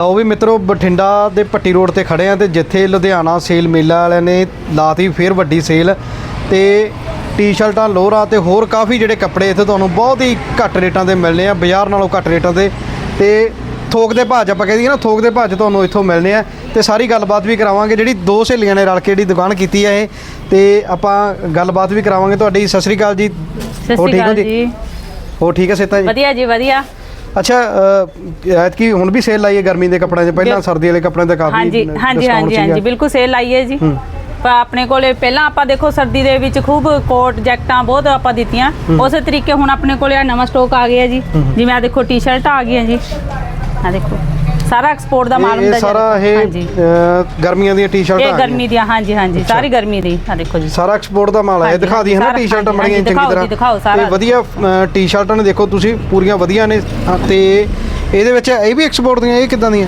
ਉਹ ਵੀ ਮਿੱਤਰੋ ਬਠਿੰਡਾ ਦੇ ਪੱਟੀ ਰੋਡ ਤੇ ਖੜੇ ਆ ਤੇ ਜਿੱਥੇ ਲੁਧਿਆਣਾ ਸੇਲ ਮੇਲਾ ਵਾਲਿਆਂ ਨੇ ਲਾਤੀ ਫੇਰ ਵੱਡੀ ਸੇਲ ਤੇ ਟੀ-ਸ਼ਰਟਾਂ ਲੋਅਰਾਂ ਤੇ ਹੋਰ ਕਾਫੀ ਜਿਹੜੇ ਕੱਪੜੇ ਇੱਥੇ ਤੁਹਾਨੂੰ ਬਹੁਤ ਹੀ ਘੱਟ ਰੇਟਾਂ ਤੇ ਮਿਲਨੇ ਆ ਬਾਜ਼ਾਰ ਨਾਲੋਂ ਘੱਟ ਰੇਟਾਂ ਤੇ। ਤੇ ਥੋਕ ਦੇ ਭਾਅ 'ਚ ਆਪਾਂ ਕਹਿੰਦੇ ਨਾ ਥੋਕ ਦੇ ਭਾਅ 'ਚ ਤੁਹਾਨੂੰ ਇੱਥੋਂ ਮਿਲਨੇ ਆ। ਤੇ ਸਾਰੀ ਗੱਲਬਾਤ ਵੀ ਕਰਾਵਾਂਗੇ ਜਿਹੜੀ ਦੋ ਸਹੇਲੀਆਂ ਨੇ ਰਲ ਕੇ ਜਿਹੜੀ ਦੁਕਾਨ ਕੀਤੀ ਆ ਇਹ। ਤੇ ਆਪਾਂ ਗੱਲਬਾਤ ਵੀ ਕਰਾਵਾਂਗੇ ਤੁਹਾਡੀ। ਸਤਿ ਸ੍ਰੀ ਅਕਾਲ ਜੀ। ਸਤਿ ਸ਼੍ਰੀ ਹੋ ਅਕਾਲ ਜੀ? ਹੋ ਠੀਕ ਹੈ ਸੇਤਾ ਜੀ? ਵਧੀਆ ਜੀ ਵਧੀਆ। ਅੱਛਾ ਐਤਕੀ ਹੁਣ ਵੀ ਸੇਲ ਲਾਈ ਹੈ ਗਰਮੀ ਦੇ ਕੱਪੜਿਆਂ 'ਚ? ਪਹਿਲਾਂ ਬਿਲ- ਸਰਦੀ ਵਾਲੇ ਕੱਪੜਿਆਂ ਤੇ ਕਾਫੀ ਹਾਂਜੀ ਹਾਂਜੀ ਹਾਂਜੀ ਸੀਗਾ। ਹਾਂਜੀ ਬਿਲਕੁਲ ਸੇਲ ਆਈ ਹੈ ਜੀ। ਹੂੰ। ਪਰ ਆਪਣੇ ਕੋਲੇ ਪਹਿਲਾਂ ਆਪਾਂ ਦੇਖੋ ਸਰਦੀ ਦੇ ਵਿੱਚ ਖੂਬ ਕੋਟ ਜੈਕਟਾਂ ਬਹੁਤ ਆਪਾਂ ਦਿੱਤੀਆਂ। ਉਸੇ ਤਰੀਕੇ ਹੁਣ ਆਪਣੇ ਕੋਲੇ ਆ ਨਵਾਂ ਸਟਾਕ ਆ ਗਿਆ ਜੀ। ਜਿਵੇਂ ਆ ਦੇਖੋ ਟੀ-ਸ਼ਰਟਾਂ ਆ ਗਈਆਂ ਜੀ। ਆ ਦੇਖੋ। ਸਾਰਾ ਐਕਸਪੋਰਟ ਦਾ ਮਾਲ ਹੁੰਦਾ ਇਹ ਜੀ। ਸਾਰਾ ਇਹ ਗਰਮੀਆਂ ਦੀਆਂ ਟੀ-ਸ਼ਰਟਾਂ ਇਹ ਆ ਗਰਮੀ ਦੀਆਂ ਹਾਂਜੀ ਹਾਂਜੀ ਸਾਰੀ ਗਰਮੀ ਦੀ। ਆ ਦੇਖੋ ਜੀ। ਸਾਰਾ ਐਕਸਪੋਰਟ ਦਾ ਮਾਲ ਹੈ ਇਹ ਹਾਂਜੀ, ਦਿਖਾ ਦੀ ਹੈ ਨਾ ਸਾਰਾ- ਟੀ-ਸ਼ਰਟਾਂ ਹਾਂਜੀ, ਬੜੀਆਂ ਚੰਗੀ ਦਿਖਾਓ ਤਰ੍ਹਾਂ। ਜੀ, ਦਿਖਾਓ ਸਾਰਾ। ਤੇ ਵਧੀਆ ਟੀ-ਸ਼ਰਟਾਂ ਨੇ ਦੇਖੋ ਤੁਸੀਂ ਪੂਰੀਆਂ ਵਧੀਆ ਨੇ। ਤੇ ਇਹਦੇ ਵਿੱਚ ਇਹ ਵੀ ਐਕਸਪੋਰਟ ਦੀਆਂ ਇਹ ਕਿਦਾਂ ਦੀਆਂ?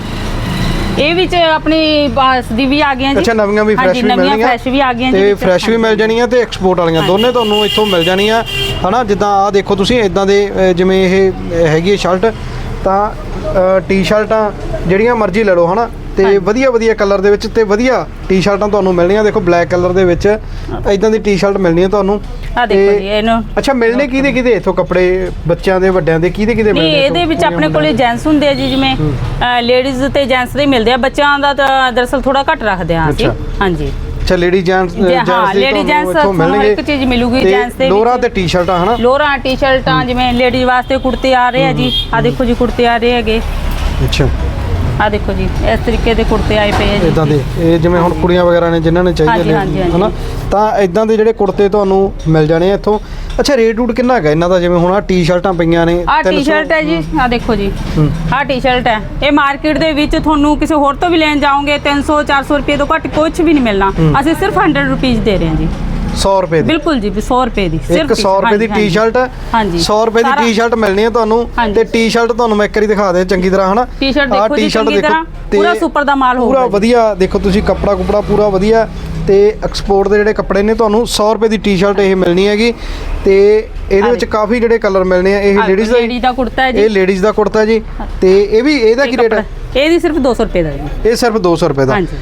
ਇਹ ਵਿੱਚ ਆਪਣੀ ਬਾਸ ਦੀ ਵੀ ਆ ਗਈਆਂ ਜੀ। ਅੱਛਾ ਨਵੀਆਂ ਵੀ ਫਰੈਸ਼ ਵੀ ਨਵੀਆਂ ਮਿਲਣਗੀਆਂ ਫਰੈਸ਼ ਵੀ ਆ ਗਈਆਂ ਜੀ ਤੇ ਵਿੱਚ, ਫਰੈਸ਼ ਵੀ ਮਿਲ ਜਾਣੀਆਂ ਤੇ ਐਕਸਪੋਰਟ ਵਾਲੀਆਂ। ਦੋਨੇ ਤੁਹਾਨੂੰ ਇੱਥੋਂ ਮਿਲ ਜਾਣੀਆਂ। ਹਨਾ ਜਿੱਦਾਂ ਆਹ ਦੇਖੋ ਤੁਸੀਂ ਇਦਾਂ ਦੇ ਜਿਵੇਂ ਇਹ ਹੈਗੀ ਹੈ ਸ਼ਰਟ ਤਾਂ ਟੀ-ਸ਼ਰਟਾਂ ਜਿਹੜੀਆਂ ਮਰਜ਼ੀ ਲੈ ਲਓ ਹਨਾ? ਤੇ ਵਧੀਆ ਵਧੀਆ ਕਲਰ ਦੇ ਵਿੱਚ ਤੇ ਵਧੀਆ ਟੀ-ਸ਼ਰਟਾਂ ਤੁਹਾਨੂੰ ਮਿਲਣੀਆਂ। ਦੇਖੋ ਬਲੈਕ ਕਲਰ ਦੇ ਵਿੱਚ ਇਦਾਂ ਦੀ ਟੀ-ਸ਼ਰਟ ਮਿਲਣੀ ਹੈ ਤੁਹਾਨੂੰ। ਆ ਦੇਖੋ ਜੀ ਇਹਨੂੰ ਅੱਛਾ ਮਿਲਣੇ ਕਿਹਦੇ ਕਿਹਦੇ ਇੱਥੋਂ ਕੱਪੜੇ ਬੱਚਿਆਂ ਦੇ ਵੱਡਿਆਂ ਦੇ ਕਿਹਦੇ ਕਿਹਦੇ ਨਹੀਂ ਮਿਲਣੇ ਇਹਦੇ ਵਿੱਚ ਆਪਣੇ ਕੋਲੇ ਜੈਂਟਸ ਹੁੰਦੇ ਆ ਜੀ ਜਿਵੇਂ ਲੇਡੀਜ਼ ਤੇ ਜੈਂਟਸ ਦੇ ਮਿਲਦੇ ਆ। ਬੱਚਿਆਂ ਦਾ ਤਾਂ ਦਰਅਸਲ ਥੋੜਾ ਘੱਟ ਰੱਖਦੇ ਆ ਅਸੀਂ। ਹਾਂਜੀ। ਅੱਛਾ ਲੇਡੀ ਜੈਂਟਸ ਹਾਂ, lady gents ਤੁਹਾਨੂੰ ਇੱਕ ਚੀਜ਼ ਮਿਲੂਗੀ gents ਦੇ ਲੋਰਾ। ਤੇ ਟੀ-ਸ਼ਰਟਾਂ ਹਨਾ? ਲੋਰਾਂ ਟੀ-ਸ਼ਰਟਾਂ ਜਿਵੇਂ ਲੇਡੀਜ਼ ਵਾਸਤੇ ਕੁੜਤੇ ਆ ਰਹੇ ਆ ਜੀ ਆ ਦੇਖੋ ਜੀ ਕੁੜਤੇ ਆ ਰਹੇ ਹੈਗੇ। ਅੱਛਾ। ਆ ਦੇਖੋ ਜੀ ਇਸ ਤਰੀਕੇ ਦੇ ਕੁੜਤੇ ਆਏ ਪਏ ਆ ਜੀ। ਇਦਾਂ ਦੇ ਇਹ ਜਿਵੇਂ ਹੁਣ ਕੁੜੀਆਂ ਵਗੈਰਾ ਨੇ ਜਿਨ੍ਹਾਂ ਨੇ ਚਾਹੀਦੇ ਨੇ। ਹਨਾ? ਤਾਂ ਇਦਾਂ ਦੇ ਜਿਹੜੇ ਕੁੜਤੇ ਤੁਹਾਨੂੰ ਮਿਲ ਜਾਣੇ ਆ ਇੱਥੋਂ। ਅੱਛਾ ਰੇਟ ਰੂਟ ਕਿੰਨਾ ਹੈਗਾ? ਇਹਨਾਂ ਦਾ ਜਿਵੇਂ ਹੁਣ ਆ ਟੀ-ਸ਼ਰਟਾਂ ਪਈਆਂ ਨੇ ਆ 300 ਟੀ-ਸ਼ਰਟ ਹੈ ਜੀ ਆ ਦੇਖੋ ਜੀ। ਹੂੰ। ਆ ਟੀ-ਸ਼ਰਟ ਹੈ। ਇਹ ਮਾਰਕੀਟ ਦੇ ਵਿੱਚ ਤੁਹਾਨੂੰ ਕਿਸੇ ਹੋਰ ਤੋਂ ਵੀ ਲੈਣ ਜਾਓਗੇ 300 400 ਰੁਪਏ ਤੋਂ ਘੱਟ ਕੁਝ ਵੀ ਨਹੀਂ ਮਿਲਣਾ। ਅਸੀਂ ਸਿਰਫ 100 ਰੁਪਏ ਦੇ ਰਹੇ ਹਾਂ ਜੀ। 100 ਰੁਪਏ ਦੀ ਬਿਲਕੁਲ ਜੀ 100 ਰੁਪਏ ਦੀ ਇੱਕ 100 ਰੁਪਏ ਦੀ। ਟੀ-ਸ਼ਰਟ ਹਾਂਜੀ 100 ਰੁਪਏ ਦੀ ਸਾਰਾ- ਟੀ-ਸ਼ਰਟ ਮਿਲਣੀ ਹੈ ਤੁਹਾਨੂੰ। ਤੇ ਟੀ-ਸ਼ਰਟ ਤੁਹਾਨੂੰ ਮੈਂ ਇੱਕ ਵਾਰੀ ਦਿਖਾ ਦੇ ਚੰਗੀ ਤਰ੍ਹਾਂ ਹਨਾ ਟੀ-ਸ਼ਰਟ ਦੇਖੋ ਜੀ ਚੰਗੀ ਤਰ੍ਹਾਂ ਪੂਰਾ ਸੁਪਰ ਦਾ ਮਾਲ ਪੂਰਾ ਹੋਊਗਾ ਜੀ। ਵਧੀਆ ਦੇਖੋ ਤੁਸੀਂ ਕੱਪੜਾ ਕੁਪੜਾ ਪੂਰਾ ਵਧੀਆ ਤੇ ਐਕਸਪੋਰਟ ਦੇ ਜਿਹੜੇ ਕੱਪੜੇ ਨੇ ਤੁਹਾਨੂੰ 100 ਰੁਪਏ ਦੀ ਟੀ-ਸ਼ਰਟ ਇਹ ਮਿਲਣੀ ਹੈਗੀ ਤੇ ਇਹਦੇ ਵਿੱਚ। ਕਾਫੀ ਜਿਹੜੇ ਕਲਰ ਮਿਲਣੇ ਆ ਇਹ ਲੇਡੀਜ਼ ਦਾ ਕੁੜਤਾ ਹੈ ਜੀ ਇਹ ਲੇਡੀਜ਼ ਦਾ ਕੁੜਤਾ ਜੀ ਤੇ ਇਹ ਵੀ ਇਹਦਾ ਕੀ ਰੇਟ ਹੈ ਇਹਦੀ ਸਿਰਫ 200 ਰੁਪਏ ਦਾ ਜੀ। ਇਹ ਸਿਰਫ 200 ਰੁਪਏ ਦਾ। ਹਾਂਜੀ।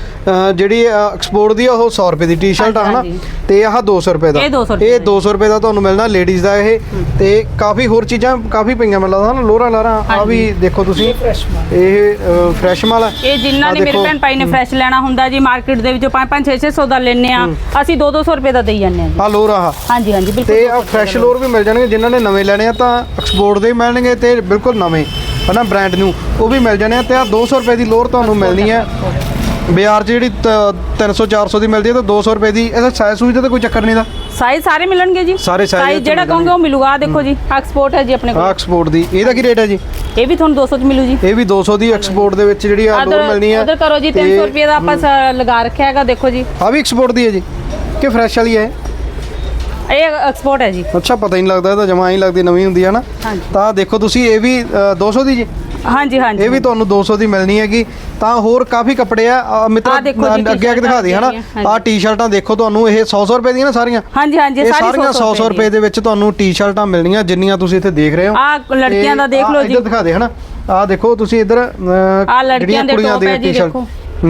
ਜਿਹੜੀ ਐਕਸਪੋਰਟ ਦੀ ਆ ਉਹ 100 ਰੁਪਏ ਦੀ ਟੀ-ਸ਼ਰਟ ਆ ਹਨਾ? ਹਾਂਜੀ। ਤੇ ਆਹ 200 ਰੁਪਏ ਦਾ। ਇਹ 200 ਰੁਪਏ ਇਹ ਦਾ 200 ਰੁਪਏ ਦਾ ਤੁਹਾਨੂੰ ਮਿਲਣਾ ਲੇਡੀਜ਼ ਦਾ ਇਹ। ਤੇ ਕਾਫੀ ਹੋਰ ਚੀਜ਼ਾਂ ਕਾਫੀ ਪਈਆਂ ਮੈਨੂੰ ਲੱਗਦਾ ਨਾ ਲੋਰਾ ਲਾਰਾ ਆ। ਵੀ ਦੇਖੋ ਤੁਸੀਂ। ਇਹ ਫਰੈਸ਼ ਮਾਲ। ਆ। ਇਹ ਜਿਨ੍ਹਾਂ ਆਹ ਨੇ ਮੇਰੇ ਦੇਖੋ। ਭੈਣ ਭਾਈ ਨੇ ਫਰੈਸ਼ ਲੈਣਾ ਹੁੰਦਾ ਜੀ ਮਾਰਕੀਟ ਦੇ ਵਿੱਚੋਂ 5 5 6 600 ਦਾ ਲੈਣੇ ਆ ਅਸੀਂ 2 200 ਰੁਪਏ ਦਾ ਦੇਈ ਜਾਂਦੇ ਆ ਜੀ। ਆ ਲੋਰਾ ਆ ਹਾਂਜੀ ਹਾਂਜੀ ਬਿਲਕੁਲ ਤੇ ਆ ਫਰੈਸ਼ ਲੋਰ ਵੀ ਮਿਲ ਜਾਣਗੇ ਜਿਨ੍ਹਾਂ ਨੇ ਨਵੇਂ ਲੈਣੇ ਆ ਤਾਂ ਐਕਸਪੋਰਟ ਦੇ ਹੀ ਮਿਲਣਗੇ ਤੇ ਬਿਲਕੁਲ ਨਵੇਂ। ਹਨਾ ਬ੍ਰਾਂਡ ਨੂੰ ਉਹ ਵੀ ਮਿਲ ਜਾਣੇ ਆ ਤੇ ਆ 200 ਰੁਪਏ ਦੀ ਲੋਰ ਤੁਹਾਨੂੰ ਮਿਲਣੀ ਹੈ। ਬਾਜ਼ਾਰ 'ਚ ਜਿਹੜੀ 300 400 ਦੀ ਮਿਲਦੀ ਹੈ ਤਾਂ 200 ਰੁਪਏ ਦੀ ਇਹਦਾ ਸਾਈਜ਼ ਸੂਝ ਦਾ ਤਾਂ ਕੋਈ ਚੱਕਰ ਨਹੀਂ ਦਾ ਸਾਈਜ਼ ਸਾਰੇ ਮਿਲਣਗੇ ਜੀ। ਸਾਰੇ ਇੱਥੇ ਜਿਹੜਾ ਕਹੋਗੇ ਉਹ ਮਿਲੂਗਾ। ਦੇਖੋ ਜੀ ਐਕਸਪੋਰਟ ਹੈ ਜੀ ਆਪਣੇ ਕੋਲ। ਐਕਸਪੋਰਟ ਦੀ ਇਹਦਾ ਕੀ ਰੇਟ ਹੈ ਜੀ? ਇਹ ਵੀ ਤੁਹਾਨੂੰ 200 ਚ ਮਿਲੂ ਜੀ। ਇਹ ਵੀ 200 ਦੀ ਐਕਸਪੋਰਟ ਦੇ ਵਿੱਚ ਜਿਹੜੀ ਆ ਲੋਰ ਮਿਲਣੀ ਹੈ ਉਧਰ ਕਰੋ ਜੀ 300 ਰੁਪਏ ਦਾ ਆਪਾਂ ਲਗਾ ਰੱਖਿਆ ਹੈਗਾ ਦੇਖੋ ਜੀ। ਆ ਵੀ ਐਕਸਪੋਰਟ ਦੀ ਹੈ ਜੀ ਕਿ ਫਰੈਸ਼ ਵਾਲੀ ਹੈ ਇਹ ਐਕਸਪੋਰਟ ਹੈ ਜੀ। ਅੱਛਾ ਪਤਾ ਹੀ ਨਹੀਂ ਲੱਗਦਾ ਇਹ ਤਾਂ ਜਮਾ ਹੀ ਲੱਗਦੀ ਨਵੀਂ ਹੁੰਦੀ ਹੈ ਨਾ। ਤਾਂ ਦੇਖੋ ਤੁਸੀਂ ਇਹ ਵੀ ਅ, 200 ਦੀ ਜੀ? ਹਾਂਜੀ ਹਾਂਜੀ। ਇਹ ਵੀ ਤੁਹਾਨੂੰ 200 ਦੀ ਮਿਲਣੀ ਹੈਗੀ। ਤਾਂ ਹੋਰ ਕਾਫੀ ਕੱਪੜੇ ਆ। ਮਿੱਤਰ ਆਹ ਦੇਖੋ ਜੀ, ਅੱਗੇ ਅੱਗੇ ਦਿਖਾ ਦੇ ਹਨਾ? ਟੀ-ਸ਼ਰਟਾਂ ਆ ਟੀ-ਸ਼ਰਟਾਂ ਦੇਖੋ ਤੁਹਾਨੂੰ ਇਹ 100 100 ਰੁਪਏ ਦੀਆਂ ਨਾ ਸਾਰੀਆਂ? ਹਾਂਜੀ ਹਾਂਜੀ ਇਹ ਸਾਰੀਆਂ 100 100 ਰੁਪਏ ਦੇ ਵਿੱਚ ਤੁਹਾਨੂੰ ਟੀ-ਸ਼ਰਟਾਂ ਮਿਲਣੀਆਂ ਜਿੰਨੀਆਂ ਤੁਸੀਂ ਇੱਥੇ ਦੇਖ ਰਹੇ ਹੋ। ਆ ਲੜਕੀਆਂ ਦਾ ਦੇਖ ਆਹ ਲਓ ਜੀ। ਇੱਧਰ ਦਿਖਾ ਦੇ ਹਨਾ? ਆ ਦੇਖੋ ਤੁਸੀਂ ਇੱਧਰ ਅ, ਆ ਲੜਕੀਆਂ ਦੇ ਕੁੜੀਆਂ ਟੌਪ ਹੈ ਜੀ। ਦੇਖੋ।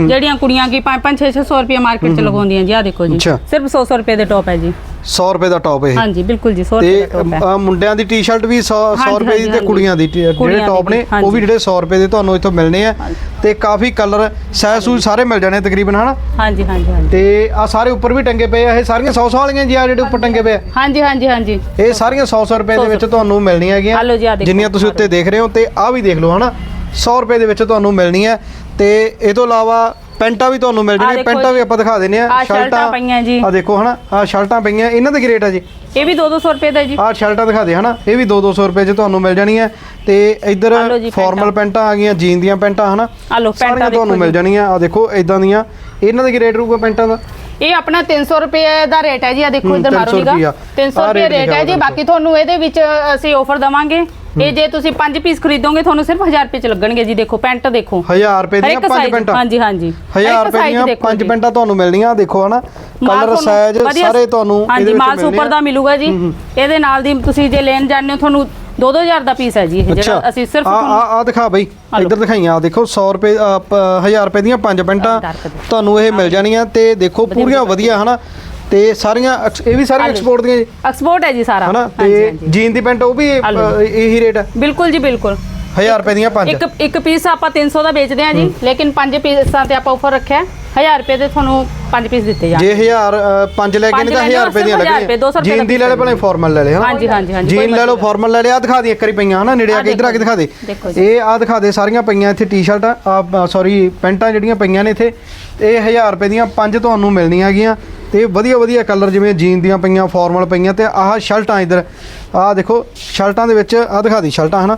ਜਿਹੜੀਆਂ ਕੁੜੀਆਂ ਕੀ 5 5 6 600 ਰੁਪਏ ਮਾਰਕੀਟ ਚ ਲਗਾਉਂਦੀਆਂ ਜੀ ਆ ਦੇਖੋ ਜੀ। ਅੱਛਾ। ਸਿਰਫ 100 100 ਰੁਪਏ ਦੇ ਟੌਪ ਹੈ ਜੀ। 100 ਰੁਪਏ ਦਾ ਟੌਪ ਇਹ। ਹਾਂਜੀ ਬਿਲਕੁਲ ਜੀ 100 ਤੇ ਰੁਪਏ ਦਾ ਟੌਪ ਹੈ। ਮੁੰਡਿਆਂ ਦੀ ਟੀ-ਸ਼ਰਟ ਵੀ 100 100 ਹਾਂਜੀ, ਰੁਪਏ ਦੀ ਤੇ ਕੁੜੀਆਂ ਦੀ ਜਿਹੜੇ ਟੌਪ ਨੇ ਉਹ ਵੀ। ਜਿਹੜੇ 100 ਰੁਪਏ ਦੇ ਤੁਹਾਨੂੰ ਇੱਥੋਂ ਮਿਲਣੇ ਆ। ਤੇ ਕਾਫੀ ਕਲਰ ਸਾਈਜ਼ ਸੂਜ਼ ਸਾਰੇ ਮਿਲ ਜਾਣੇ ਤਕਰੀਬਨ ਹਨਾ? ਹਾਂਜੀ ਹਾਂਜੀ ਹਾਂਜੀ। ਤੇ ਆ ਸਾਰੇ ਉੱਪਰ ਵੀ ਟੰਗੇ ਪਏ ਆ ਇਹ ਸਾਰੀਆਂ 100 100 ਵਾਲੀਆਂ ਜੀ ਆ ਜਿਹੜੇ ਉੱਪਰ ਟੰਗੇ ਪਏ ਆ? ਹਾਂਜੀ ਹਾਂਜੀ ਹਾਂਜੀ। ਇਹ ਸਾਰੀਆਂ 100 100 ਰੁਪਏ ਦੇ ਵਿੱਚ ਤੁਹਾਨੂੰ ਮਿਲਣੀਆਂ ਹੈਗੀਆਂ। ਜਿੰਨੀਆਂ ਤੁਸੀਂ ਉੱਤੇ ਦੇਖ ਰਹੇ ਹੋ ਤੇ ਆ ਵੀ ਦੇਖ ਲਓ ਹਨਾ? 100 ਰੁਪਏ ਦੇ ਵਿੱਚ ਤੁਹਾਨੂੰ ਮਿਲਣੀ ਹੈ। ਤੇ ਇਹ ਤੋਂ ਇਲਾਵਾ ਪੈਂਟਾਂ ਵੀ ਤੁਹਾਨੂੰ ਮਿਲ ਆਹ ਜਾਣੀਆਂ ਦੇਖੋ ਪੈਂਟਾਂ ਵੀ ਜੀ। ਆਪਾਂ ਦਿਖਾ ਦਿੰਨੇ ਆ ਆਹ ਸ਼ਰਟਾਂ ਪਈਆਂ ਜੀ। ਆ ਦੇਖੋ ਹਨਾ ਆ ਸ਼ਰਟਾਂ ਪਈਆਂ ਇਹਨਾਂ ਦਾ ਕੀ ਰੇਟ ਹੈ ਜੀ ਇਹ ਵੀ 2 200 ਰੁਪਏ ਦਾ ਜੀ ਆਹ ਸ਼ਰਟਾਂ ਦਿਖਾ ਦੇ ਹਨਾ ਇਹ ਵੀ 2-200 ਰੁਪਏ 'ਚ ਤੁਹਾਨੂੰ ਮਿਲ ਜਾਣੀਆਂ ਤੇ ਇੱਧਰ ਆਹ ਲਓ ਜੀ ਫਾਰਮਲ ਪੈਂਟਾਂ। ਪੈਂਟਾਂ ਆ ਗਈਆਂ ਜੀਨ ਦੀਆਂ ਪੈਂਟਾਂ ਹਨਾ ਆਹ ਲਓ ਪੈਂਟਾਂ ਸਾਰੀਆਂ ਤੁਹਾਨੂੰ ਮਿਲ। ਜਾਣੀਆਂ ਆ ਦੇਖੋ ਇਦਾਂ ਦੀਆਂ ਇਹਨਾਂ ਦਾ ਕੀ ਰੇਟ ਰਹੂਗਾ ਪੈਂਟਾਂ ਦਾ ਇਹ ਆਪਣਾ 300 ਰੁਪਏ ਦਾ ਰੇਟ ਹੈ ਜੀ ਆ ਦੇਖੋ ਹੂੰ, ਇੱਧਰ 300 ਮਾਰੋ ਨੀਗਾ ਰੁਪਈਆ। 300 ਆਹ ਰੁਪਏ ਰੇਟ ਹੈ ਜੀ ਲਿਖਿਆ ਬਾਕੀ ਤੁਹਾਨੂੰ ਇਹਦੇ ਵਿੱਚ ਅਸੀਂ ਆਫਰ ਦਵਾਂਗੇ ਇਹ ਜੇ ਤੁਸੀਂ 5 ਪੀਸ ਖਰੀਦੋਗੇ ਤੁਹਾਨੂੰ ਸਿਰਫ 1000 ਰੁਪਏ ਚ ਲੱਗਣਗੇ ਜੀ ਦੇਖੋ ਪੈਂਟ ਦੇਖੋ। 1000 ਰੁਪਏ ਦੀਆਂ ਪੰਜ ਪੈਂਟਾਂ। ਹਾਂਜੀ ਹਾਂਜੀ। ਹਰ 1000 ਇੱਕ ਰੁਪਏ ਦੀਆਂ ਪੰਜ। ਪੈਂਟਾਂ ਤੁਹਾਨੂੰ ਮਿਲਣੀਆਂ ਦੇਖੋ ਹਨਾ? ਕਲਰ ਸਾਈਜ਼ ਸਾਰੇ ਤੁਹਾਨੂੰ ਹਾਂਜੀ ਇਹਦੇ ਵਿੱਚ ਮਾਲ ਸੁਪਰ। ਦਾ ਮਿਲੂਗਾ ਜੀ। ਇਹਦੇ ਨਾਲ ਦੀ ਤੁਸੀਂ ਜੇ ਲੈਣ ਜਾਂਦੇ ਹੋ ਤੁਹਾਨੂੰ 2-2000 ਦਾ ਪੀਸ ਹੈ ਜੀ ਇਹ ਜਿਹੜਾ ਅਸੀਂ ਸਿਰਫ ਆ ਆ ਦਿਖਾ ਬਈ। ਇੱਧਰ ਦਿਖਾਈਆਂ ਆ ਦੇਖੋ 100 ਰੁਪਏ 1000 ਰੁਪਏ ਦੀਆਂ ਪੰਜ ਪੈਂਟਾਂ। ਤੁਹਾਨੂੰ ਇਹ ਮਿਲ ਜਾਣੀਆਂ ਤੇ ਦੇਖੋ ਪੂਰੀਆਂ ਵਧੀਆ ਹਨਾ? ਤੇ ਸਾਰੀਆਂ ਐਕਸ- ਇਹ ਵੀ ਸਾਰੀਆਂ ਲਓ। ਐਕਸਪੋਰਟ ਦੀਆਂ ਜੀ? ਐਕਸਪੋਰਟ ਹੈ ਜੀ ਸਾਰਾ। ਹਨਾ? ਹਾਂਜੀ, ਤੇ ਹਾਂਜੀ। ਜੀਨ ਦੀ ਪੈਂਟ ਉਹ ਵੀ ਲਓ। ਇਹੀ ਰੇਟ ਆ ਬਿਲਕੁਲ ਜੀ ਬਿਲਕੁਲ। 1000 ਰੁਪਏ ਦੀਆਂ ਪੰਜ। ਇੱਕ ਇੱਕ ਪੀਸ ਆਪਾਂ 300 ਦਾ ਵੇਚਦੇ ਹਾਂ ਜੀ ਲੇਕਿਨ ਪੰਜ ਪੀਸਾਂ ਤੇ ਆਪਾਂ ਆਫਰ ਰੱਖਿਆ 1000 ਰੁਪਏ ਦੇ ਤੁਹਾਨੂੰ ਪੰਜ ਪੀਸ ਦਿੱਤੇ ਜਾਣ ਜੇ 1000 ਪੰਜ ਲੈ ਕੇ ਪੰਜ ਨਹੀਂ ਤਾਂ ਲੈਣੇ 1000 ਰੁਪਏ ਦੀਆਂ ਸਿਰਫ ਹਜ਼ਾਰ ਰੁਪਏ, ਦੋ ਸੌ ਲੱਗਣੀਆਂ ਰੁਪਏ ਜੀਨ ਦੀ ਦਾ ਲੈ ਲੈ ਭਲੇ ਫਾਰਮਲ ਲੈ ਲੈ ਹਨਾ? ਹਾਂਜੀ, ਹਾਂਜੀ, ਹਾਂਜੀ, ਕੋਈ ਜੀਨ ਲੈ ਲਓ ਮਤਲਬ ਫਾਰਮਲ ਲੈ ਲੈ ਆ ਦਿਖਾ ਦੀ ਇੱਕ ਵਾਰੀ ਪਈਆਂ ਹਨਾ? ਨੇੜੇ ਆ ਕੇ ਇੱਧਰ ਆ ਕੇ ਦਿਖਾ ਦੇ। ਦੇਖੋ ਜੀ। ਇਹ ਆ ਦਿਖਾ ਦੇ ਸਾਰੀਆਂ ਪਈਆਂ ਇੱਥੇ ਟੀ-ਸ਼ਰਟਾਂ ਆ ਸੌਰੀ ਪੈਂਟਾਂ ਜਿਹੜੀਆਂ ਪਈਆਂ ਨੇ ਇੱਥੇ ਇਹ 1000 ਰੁਪਏ ਦੀਆਂ ਪੰਜ ਤੁਹਾਨੂੰ ਮਿਲਣੀਆਂ ਹੈਗੀਆਂ। ਤੇ ਵਧੀਆ ਵਧੀਆ ਕਲਰ ਜਿਵੇਂ ਜੀਨ ਦੀਆਂ ਪਈਆਂ ਫਾਰਮਲ ਪਈਆਂ ਤੇ ਆਹ ਸ਼ਰਟਾਂ ਇੱਧਰ। ਆਹ ਦੇਖੋ ਸ਼ਰਟਾਂ ਦੇ ਵਿੱਚ ਆ ਦਿਖਾ ਦੀ ਸ਼ਰਟਾਂ ਹਨਾ?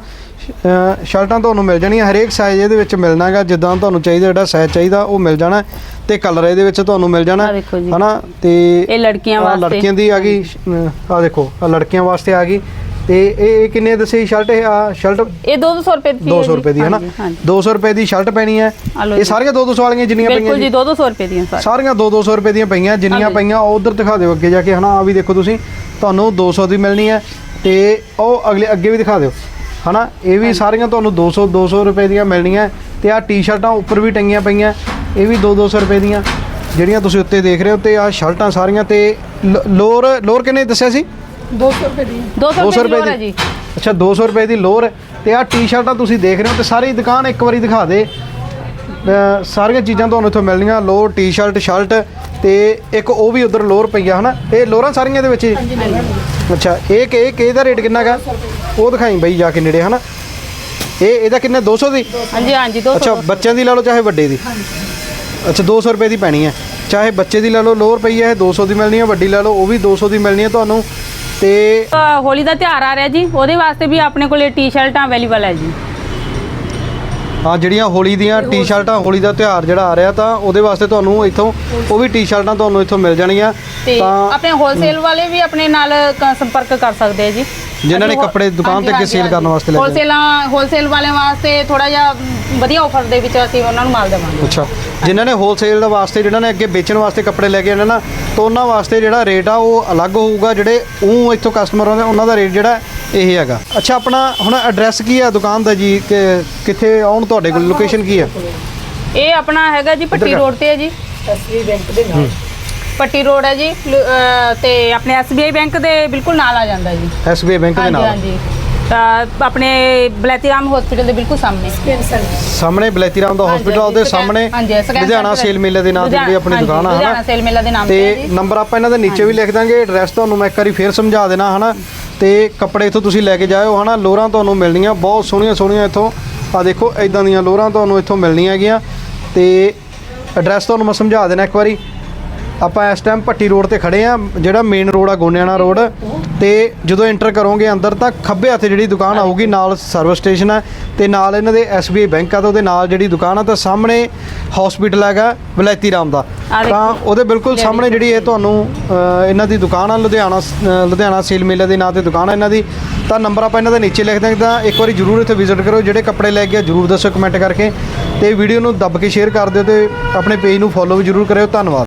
ਸ਼ਰਟਾਂ ਤੁਹਾਨੂੰ ਮਿਲ ਜਾਣੀਆਂ ਹਰੇਕ ਸਾਈਜ਼ ਇਹਦੇ ਵਿੱਚ ਮਿਲਣਾ ਹੈਗਾ ਜਿੱਦਾਂ ਤੁਹਾਨੂੰ ਚਾਹੀਦਾ ਜਿਹੜਾ ਸਾਈਜ਼ ਚਾਹੀਦਾ ਉਹ ਮਿਲ ਜਾਣਾ। ਤੇ ਕਲਰ ਇਹਦੇ ਵਿੱਚ ਤੁਹਾਨੂੰ ਮਿਲ ਜਾਣਾ ਆਹ। ਹਨਾ? ਤੇ ਇਹ ਲੜਕੀਆਂ ਆਹ ਵਾਸਤੇ। ਲੜਕੀਆਂ ਦੀ ਆ ਗਈ ਆ ਦੇਖੋ ਆ ਲੜਕੀਆਂ ਵਾਸਤੇ ਆ ਗਈ। ਤੇ ਇਹ ਇਹ ਕਿੰਨੇ ਦੱਸੀ ਸ਼ਰਟ ਇਹ ਆ ਸ਼ਰਟ? ਇਹ 200 ਰੁਪਏ ਦੀ ਹੈ 200 ਰੁਪਏ ਦੀ ਹੈ ਨਾ? ਹਾਂਜੀ, ਹਾਂਜੀ। 200 ਰੁਪਏ ਦੀ ਸ਼ਰਟ ਪੈਣੀ ਹੈ। ਇਹ। ਸਾਰੀਆਂ 200 ਵਾਲੀਆਂ ਜਿੰਨੀਆਂ ਪਈਆਂ ਬਿਲਕੁਲ ਜੀ ਜੀ। 200 ਰੁਪਏ ਦੀਆਂ ਸਾਰੀ ਸਾਰੀਆਂ 2-200 ਰੁਪਏ ਦੀਆਂ ਪਈਆਂ ਜਿੰਨੀਆਂ। ਪਈਆਂ ਉਹ ਉਧਰ ਦਿਖਾ ਦਿਓ ਅੱਗੇ ਜਾ ਕੇ ਹਨਾ? ਆ ਵੀ ਦੇਖੋ ਤੁਸੀਂ। ਤੁਹਾਨੂੰ 200 ਦੀ ਮਿਲਣੀ ਹੈ ਤੇ ਉਹ ਅਗਲੇ ਅੱਗੇ ਵੀ ਦਿਖਾ ਦਿਓ ਹਨਾ? ਇਹ ਵੀ ਸਾਰੀਆਂ ਤੁਹਾਨੂੰ 200 200 ਰੁਪਏ ਦੀਆਂ ਮਿਲਣੀਆਂ। ਤੇ ਆ ਟੀ-ਸ਼ਰਟਾਂ ਉੱਪਰ ਵੀ ਟੰਗੀਆਂ ਪਈਆਂ ਇਹ ਵੀ 2-200 ਰੁਪਏ ਦੀਆਂ। ਜਿਹੜੀਆਂ ਤੁਸੀਂ ਉੱਤੇ ਦੇਖ ਰਹੇ ਹੋ ਤੇ ਆ ਸ਼ਰਟਾਂ ਸਾਰੀਆਂ ਤੇ ਲ- ਲੋਅਰ ਲੋਅਰ ਕਿੰਨੇ ਦੱਸਿਆ ਸੀ? 200 ਰੁਪਏ ਦੀ। 200 ਰੁਪਏ ਦੀ ਜੀ। ਅੱਛਾ 200 ਰੁਪਏ ਦੀ ਲੋਅਰ ਤੇ ਆ ਟੀ-ਸ਼ਰਟਾਂ ਤੁਸੀਂ ਦੇਖ ਰਹੇ ਹੋ ਤੇ ਸਾਰੀ ਦੁਕਾਨ ਇੱਕ ਵਾਰੀ ਦਿਖਾ ਦੇ। ਸਾਰੀਆਂ ਚੀਜ਼ਾਂ ਤੁਹਾਨੂੰ ਇੱਥੋਂ ਮਿਲਣਗੀਆਂ ਲੋਅਰ ਟੀ-ਸ਼ਰਟ ਸ਼ਰਟ ਤੇ ਇੱਕ ਉਹ ਵੀ ਉਧਰ ਲੋਅਰ ਪਈਆ ਹਨਾ? ਇਹ ਲੋਅਰਾਂ ਸਾਰੀਆਂ ਇਹਦੇ ਵਿੱਚ ਅੱਛਾ ਇਹ ਕਿ ਇਹ ਕਿਹਦਾ ਰੇਟ ਕਿੰਨਾ ਗਾ ਉਹ ਦਿਖਾਈ ਬਈ ਜਾ ਕੇ ਨੇੜੇ ਹਨਾ? ਇਹ ਇਹਦਾ ਕਿੰਨਾ? 200 ਦੀ? ਹਾਂਜੀ ਹਾਂਜੀ 200 ਅੱਛਾ ਬੱਚਿਆਂ ਦੀ ਲਾ ਲਓ ਚਾਹੇ ਵੱਡੇ ਦੀ। ਅੱਛਾ 200 ਰੁਪਏ ਦੀ ਪੈਣੀ ਹੈ। ਚਾਹੇ ਬੱਚੇ ਦੀ ਲਾ ਲਓ ਲੋਅਰ ਪਈ ਹੈ ਇਹ 200 ਦੀ ਮਿਲਣੀ ਹੈ ਵੱਡੀ ਲਾ ਲਓ ਉਹ ਵੀ 200 ਦੀ ਮਿਲਣੀ ਹੈ ਤੁਹਾਨੂੰ। ਤੇ ਅ, ਹੋਲੀ ਦਾ ਤਿਉਹਾਰ ਆ ਰਿਹਾ ਜੀ। ਉਹਦੇ ਵਾਸਤੇ ਵੀ ਆਪਣੇ ਕੋਲੇ ਟੀ-ਸ਼ਰਟਾਂ ਅਵੇਲੇਬਲ ਹੈ ਜੀ। ਹਾਂ ਜਿਹੜੀਆਂ ਹੋਲੀ ਦੀਆਂ ਟੀ-ਸ਼ਰਟਾਂ ਹੋਲੀ ਦਾ ਤਿਉਹਾਰ ਜਿਹੜਾ ਆ ਰਿਹਾ ਤਾਂ ਉਹਦੇ ਵਾਸਤੇ ਤੁਹਾਨੂੰ ਇੱਥੋਂ ਉਹ ਵੀ ਟੀ-ਸ਼ਰਟਾਂ ਤੁਹਾਨੂੰ ਇੱਥੋਂ ਮਿਲ ਜਾਣਗੀਆਂ ਤੇ ਤਾਂ ਆਪਣੇ ਹੋਲਸੇਲ ਵਾਲੇ ਵੀ ਆਪਣੇ ਨਾਲ ਕ- ਸੰਪਰਕ ਕਰ ਸਕਦੇ ਆ ਜੀ। ਜਿਨ੍ਹਾਂ ਨੇ ਕੱਪੜੇ ਦੁਕਾਨ ਤੇ ਅੱਗੇ ਕਰਨ ਵਾਸਤੇ ਲੈ ਹੋਲਸੇਲਾਂ ਹੋਲਸੇਲ ਵਾਲਿਆਂ ਵਾਸਤੇ ਥੋੜਾ ਜਿਹਾ ਵਧੀਆ ਆਫਰ ਦੇ ਵਿੱਚ ਅਸੀਂ ਉਹਨਾਂ ਨੂੰ ਮਾਲ ਦੇਵਾਂਗੇ। ਅੱਛਾ। ਜਿਨ੍ਹਾਂ ਨੇ ਹੋਲਸੇਲ ਦੇ ਵਾਸਤੇ ਜਿਹਨਾਂ ਨੇ ਅੱਗੇ ਵੇਚਣ ਵਾਸਤੇ ਕੱਪੜੇ ਲੈ ਕੇ ਆਣੇ ਨਾ ਤਾਂ ਉਹਨਾਂ ਵਾਸਤੇ ਜਿਹੜਾ ਰੇਟ ਆ ਉਹ ਅਲੱਗ ਹੋਊਗਾ ਜਿਹੜੇ ਉਹ ਇੱਥੋਂ ਕਸਟਮਰ ਆਉਂਦੇ ਉਹਨਾਂ ਦਾ ਰੇਟ ਜਿਹੜਾ ਇਹ ਹੈਗਾ। ਅੱਛਾ ਆਪਣਾ ਹੁਣ ਐਡਰੈਸ ਕੀ ਆ ਦੁਕਾਨ ਦਾ ਜੀ? ਕਿ ਕਿੱਥੇ ਆਉਣ ਤੁਹਾਡੇ ਕੋਲ? ਲੋਕੇਸ਼ਨ ਕੀ ਆ? ਇਹ ਆਪਣਾ ਹੈਗਾ ਜੀ ਪੱਟੀ। ਰੋਡ ਤੇ ਹੈ ਜੀ। ਐਸਬੀਆਈ ਬੈਂਕ ਦੇ ਨਾਲ। ਪੱਟੀ ਰੋਡ ਹੈ ਜੀ ਲ- ਤੇ ਆਪਣੇ ਐਸਬੀਆਈ ਬੈਂਕ ਦੇ ਬਿਲਕੁਲ ਨਾਲ ਆ ਜਾਂਦਾ ਜੀ। ਐਸਬੀਆਈ ਬੈਂਕ ਦੇ ਹਾਂਜੀ ਨਾਲ? ਹਾਂਜੀ ਤਾਂ ਆਪਣੇ ਬਲੈਤੀਰਾਮ ਹਸਪੀਟਲ ਦੇ ਬਿਲਕੁਲ ਸਾਹਮਣੇ। ਸਾਹਮਣੇ ਬਲੈਤੀਰਾਮ ਦਾ ਹਸਪੀਟਲ ਉਹਦੇ ਸਾਹਮਣੇ ਲੁਧਿਆਣਾ। ਸੇਲ ਮੇਲੇ ਦੇ ਨਾਮ ਤੇ ਜਿਹੜੀ ਆਪਣੀ ਦੁਕਾਨ ਆ ਹਨਾ? ਲੁਧਿਆਣਾ ਸੇਲ ਮੇਲਾ ਦੇ ਨਾਮ ਤੇ ਹੈ ਤੇ ਜੀ। ਨੰਬਰ ਆਪਾਂ ਇਹਨਾਂ ਦੇ ਨੀਚੇ ਵੀ ਲਿਖ ਦਾਂਗੇ ਐਡਰੈਸ ਤੁਹਾਨੂੰ ਮੈਂ ਇੱਕ ਵਾਰੀ ਫੇਰ ਸਮਝਾ ਦੇਣਾ ਹਨਾ? ਤੇ ਕੱਪੜੇ ਇੱਥੋਂ ਤੁਸੀਂ ਲੈ ਕੇ ਜਾਇਓ ਹਨਾ? ਲੋਰਾਂ ਤੁਹਾਨੂੰ ਮਿਲਣੀਆਂ ਬਹੁਤ ਸੋਹਣੀਆਂ ਸੋਹਣੀਆਂ ਇੱਥੋਂ। ਆ ਦੇਖੋ ਇਦਾਂ ਦੀਆਂ ਲੋਰਾਂ ਤੁਹਾਨੂੰ ਇੱਥੋਂ ਮਿਲਣੀਆਂ ਹੈਗੀਆਂ। ਤੇ ਐਡਰੈਸ ਤੁਹਾਨੂੰ ਮੈਂ ਸਮਝਾ ਦੇਣਾ ਇੱਕ ਵਾਰੀ। ਆਪਾਂ ਇਸ ਟਾਈਮ ਭੱਟੀ ਰੋਡ ਤੇ ਖੜੇ ਆ ਜਿਹੜਾ ਮੇਨ ਰੋਡ ਆ ਗੋਨਿਆਣਾ ਰੋਡ ਤੇ ਜਦੋਂ ਐਂਟਰ ਕਰੋਗੇ ਅੰਦਰ ਤਾਂ ਖੱਬੇ ਹੱਥੇ ਜਿਹੜੀ ਦੁਕਾਨ ਆਊਗੀ ਨਾਲ ਸਰਵਿਸ ਸਟੇਸ਼ਨ ਹੈ ਤੇ ਨਾਲ ਇਹਨਾਂ ਦੇ SBI ਬੈਂਕ ਆ ਤੇ ਉਹਦੇ ਨਾਲ ਜਿਹੜੀ ਦੁਕਾਨ ਆ ਤਾਂ ਸਾਹਮਣੇ ਹਸਪੀਟਲ ਹੈਗਾ ਵਲੈਤੀ ਰਾਮ ਦਾ। ਤਾਂ ਉਹਦੇ ਬਿਲਕੁਲ ਸਾਹਮਣੇ ਜਿਹੜੀ ਇਹ ਤੁਹਾਨੂੰ ਇਹਨਾਂ ਦੀ ਦੁਕਾਨ ਆ ਲੁਧਿਆਣਾ ਲੁਧਿਆਣਾ ਸੇਲ ਮੇਲੇ ਦੇ ਨਾਂ ਤੇ ਦੁਕਾਨ ਆ ਇਹਨਾਂ ਦੀ। ਤਾਂ ਨੰਬਰ ਆਪਾਂ ਇਹਨਾਂ ਦੇ ਨੀਚੇ ਲਿਖ ਦਾਂਗੇ ਤਾਂ ਇੱਕ ਵਾਰੀ ਜਰੂਰ ਇੱਥੇ ਵਿਜ਼ਿਟ ਕਰੋ ਜਿਹੜੇ ਕੱਪੜੇ ਲੈ ਕੇ ਆ ਜਰੂਰ ਦੱਸੋ ਕਮੈਂਟ ਕਰਕੇ ਤੇ ਵੀਡੀਓ ਨੂੰ ਦੱਬ ਕੇ ਸ਼ੇਅਰ ਕਰ ਦਿਓ ਤੇ ਆਪਣੇ ਪੇਜ ਨੂੰ ਫੋਲੋ ਵੀ ਜਰੂਰ ਕਰਿਓ। ਧੰਨਵਾਦ।